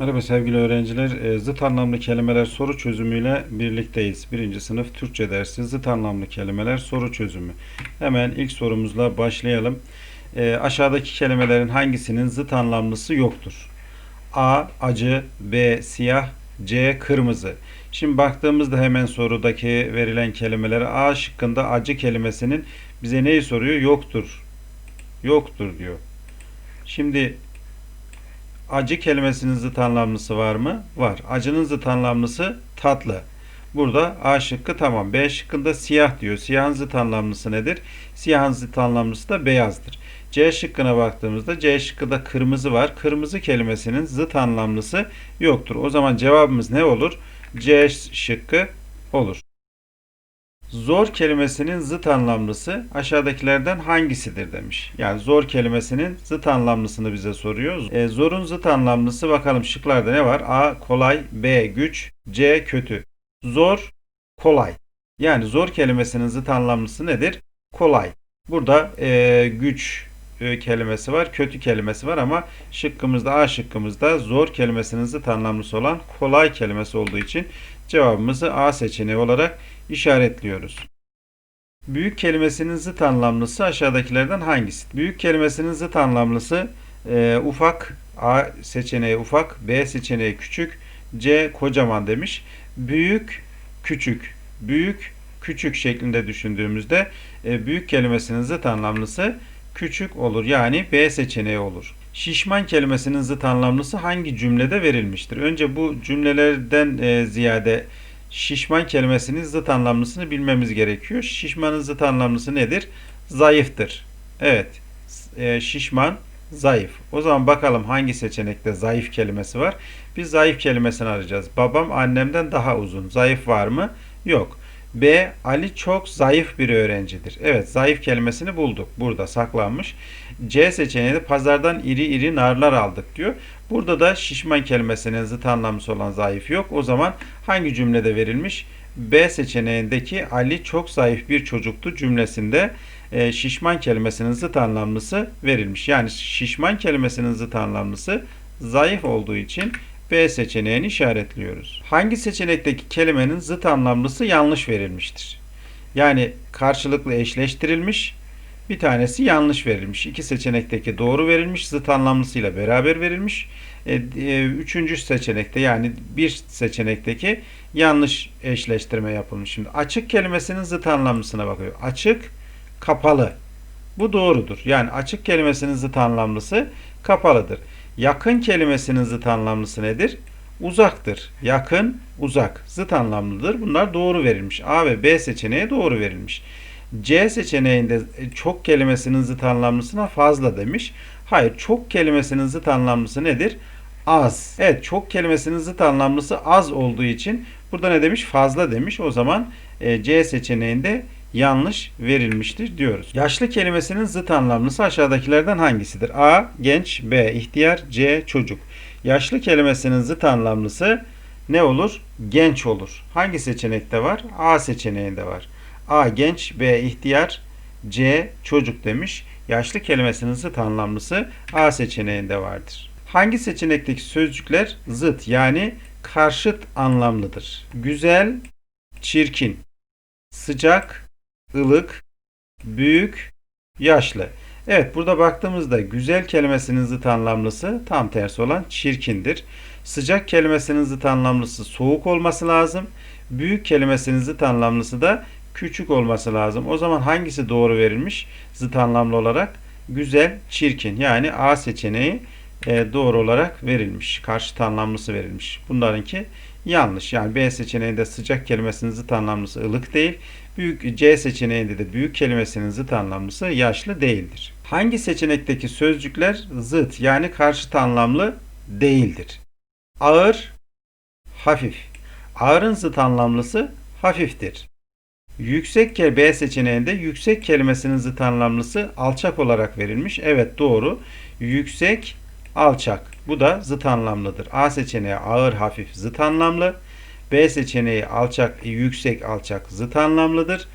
Merhaba sevgili öğrenciler. E, Zıt anlamlı kelimeler soru çözümüyle birlikteyiz. Birinci sınıf Türkçe dersi zıt anlamlı kelimeler soru çözümü. Hemen ilk sorumuzla başlayalım. E, aşağıdaki kelimelerin hangisinin zıt anlamlısı yoktur? A. Acı B. Siyah C. Kırmızı Şimdi baktığımızda hemen sorudaki verilen kelimelere A şıkkında acı kelimesinin bize neyi soruyor? Yoktur. Yoktur diyor. Şimdi Acı kelimesinin zıt anlamlısı var mı? Var. Acının zıt anlamlısı tatlı. Burada A şıkkı tamam. B şıkkında siyah diyor. Siyahın zıt anlamlısı nedir? Siyahın zıt anlamlısı da beyazdır. C şıkkına baktığımızda C şıkkında kırmızı var. Kırmızı kelimesinin zıt anlamlısı yoktur. O zaman cevabımız ne olur? C şıkkı olur. Zor kelimesinin zıt anlamlısı aşağıdakilerden hangisidir demiş. Yani zor kelimesinin zıt anlamlısını bize soruyor. E, zorun zıt anlamlısı bakalım şıklarda ne var? A. Kolay B. Güç C. Kötü Zor, kolay. Yani zor kelimesinin zıt anlamlısı nedir? Kolay. Burada e, güç e, kelimesi var, kötü kelimesi var ama şıkkımızda A şıkkımızda zor kelimesinin zıt anlamlısı olan kolay kelimesi olduğu için cevabımızı A seçeneği olarak işaretliyoruz. Büyük kelimesinin zıt anlamlısı aşağıdakilerden hangisi? Büyük kelimesinin zıt anlamlısı e, ufak, A seçeneği ufak, B seçeneği küçük, C kocaman demiş. Büyük, küçük, büyük, küçük şeklinde düşündüğümüzde e, büyük kelimesinin zıt anlamlısı küçük olur. Yani B seçeneği olur. Şişman kelimesinin zıt anlamlısı hangi cümlede verilmiştir? Önce bu cümlelerden e, ziyade şişman kelimesinin zıt anlamlısını bilmemiz gerekiyor. Şişmanın zıt anlamlısı nedir? Zayıftır. Evet. E, şişman, zayıf. O zaman bakalım hangi seçenekte zayıf kelimesi var? Biz zayıf kelimesini arayacağız. Babam annemden daha uzun. Zayıf var mı? Yok. B. Ali çok zayıf bir öğrencidir. Evet zayıf kelimesini bulduk. Burada saklanmış. C seçeneği de pazardan iri iri narlar aldık diyor. Burada da şişman kelimesinin zıt anlamlısı olan zayıf yok. O zaman hangi cümlede verilmiş? B seçeneğindeki Ali çok zayıf bir çocuktu cümlesinde e, şişman kelimesinin zıt anlamlısı verilmiş. Yani şişman kelimesinin zıt anlamlısı zayıf olduğu için B seçeneğini işaretliyoruz. Hangi seçenekteki kelimenin zıt anlamlısı yanlış verilmiştir? Yani karşılıklı eşleştirilmiş, bir tanesi yanlış verilmiş. İki seçenekteki doğru verilmiş, zıt anlamlısıyla beraber verilmiş. E, e, üçüncü seçenekte yani bir seçenekteki yanlış eşleştirme yapılmış. Şimdi açık kelimesinin zıt anlamlısına bakıyor. Açık, kapalı. Bu doğrudur. Yani açık kelimesinin zıt anlamlısı kapalıdır. Yakın kelimesinin zıt anlamlısı nedir? Uzaktır. Yakın, uzak. Zıt anlamlıdır. Bunlar doğru verilmiş. A ve B seçeneği doğru verilmiş. C seçeneğinde e, çok kelimesinin zıt anlamlısına fazla demiş. Hayır, çok kelimesinin zıt anlamlısı nedir? Az. Evet, çok kelimesinin zıt anlamlısı az olduğu için burada ne demiş? Fazla demiş. O zaman e, C seçeneğinde yanlış verilmiştir diyoruz. Yaşlı kelimesinin zıt anlamlısı aşağıdakilerden hangisidir? A. Genç B. ihtiyar C. Çocuk Yaşlı kelimesinin zıt anlamlısı ne olur? Genç olur. Hangi seçenekte var? A seçeneğinde var. A. Genç B. ihtiyar C. Çocuk demiş. Yaşlı kelimesinin zıt anlamlısı A seçeneğinde vardır. Hangi seçenekteki sözcükler zıt yani karşıt anlamlıdır? Güzel, çirkin, sıcak, ılık, büyük, yaşlı. Evet burada baktığımızda güzel kelimesinin zıt anlamlısı tam tersi olan çirkindir. Sıcak kelimesinin zıt anlamlısı soğuk olması lazım. Büyük kelimesinin zıt anlamlısı da küçük olması lazım. O zaman hangisi doğru verilmiş zıt anlamlı olarak? Güzel, çirkin. Yani A seçeneği e, doğru olarak verilmiş. Karşıt anlamlısı verilmiş. Bunlarınki yanlış. Yani B seçeneğinde sıcak kelimesinin zıt anlamlısı ılık değil. Büyük C seçeneğinde de büyük kelimesinin zıt anlamlısı yaşlı değildir. Hangi seçenekteki sözcükler zıt yani karşıt anlamlı değildir? Ağır, hafif. Ağırın zıt anlamlısı hafiftir. Yüksek ke B seçeneğinde yüksek kelimesinin zıt anlamlısı alçak olarak verilmiş. Evet doğru. Yüksek, alçak. Bu da zıt anlamlıdır. A seçeneği ağır, hafif zıt anlamlı. B seçeneği alçak, yüksek, alçak zıt anlamlıdır.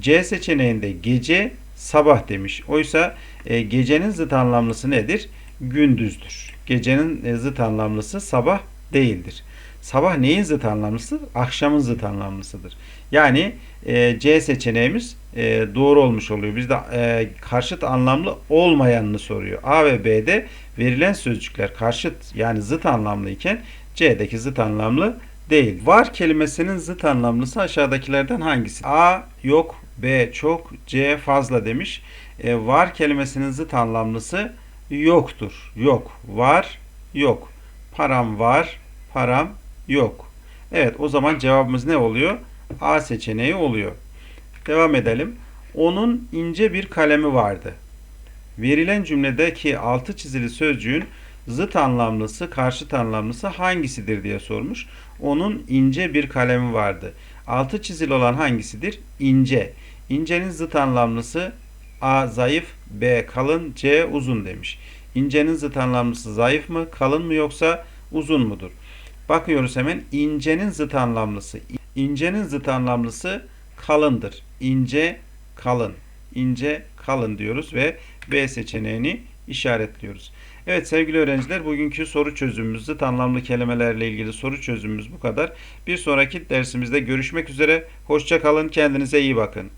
C seçeneğinde gece, sabah demiş. Oysa e, gecenin zıt anlamlısı nedir? Gündüzdür. Gecenin e, zıt anlamlısı sabah değildir. Sabah neyin zıt anlamlısı? Akşamın zıt anlamlısıdır. Yani e, C seçeneğimiz e, doğru olmuş oluyor. Bizde e, karşıt anlamlı olmayanını soruyor. A ve B'de verilen sözcükler karşıt yani zıt anlamlı iken C'deki zıt anlamlı değil. Var kelimesinin zıt anlamlısı aşağıdakilerden hangisi? A yok, B çok, C fazla demiş. E, var kelimesinin zıt anlamlısı yoktur. Yok. Var, yok. Param var, param yok. Evet o zaman cevabımız ne oluyor? A seçeneği oluyor. Devam edelim. Onun ince bir kalemi vardı. Verilen cümledeki altı çizili sözcüğün zıt anlamlısı, karşıt anlamlısı hangisidir diye sormuş. Onun ince bir kalemi vardı. Altı çizili olan hangisidir? İnce. İncenin zıt anlamlısı A zayıf, B kalın, C uzun demiş. İncenin zıt anlamlısı zayıf mı, kalın mı yoksa uzun mudur? Bakıyoruz hemen incenin zıt anlamlısı. İncenin zıt anlamlısı kalındır. İnce, kalın. İnce, kalın diyoruz ve B seçeneğini işaretliyoruz. Evet sevgili öğrenciler bugünkü soru çözümümüz zıt anlamlı kelimelerle ilgili soru çözümümüz bu kadar. Bir sonraki dersimizde görüşmek üzere. Hoşça kalın. Kendinize iyi bakın.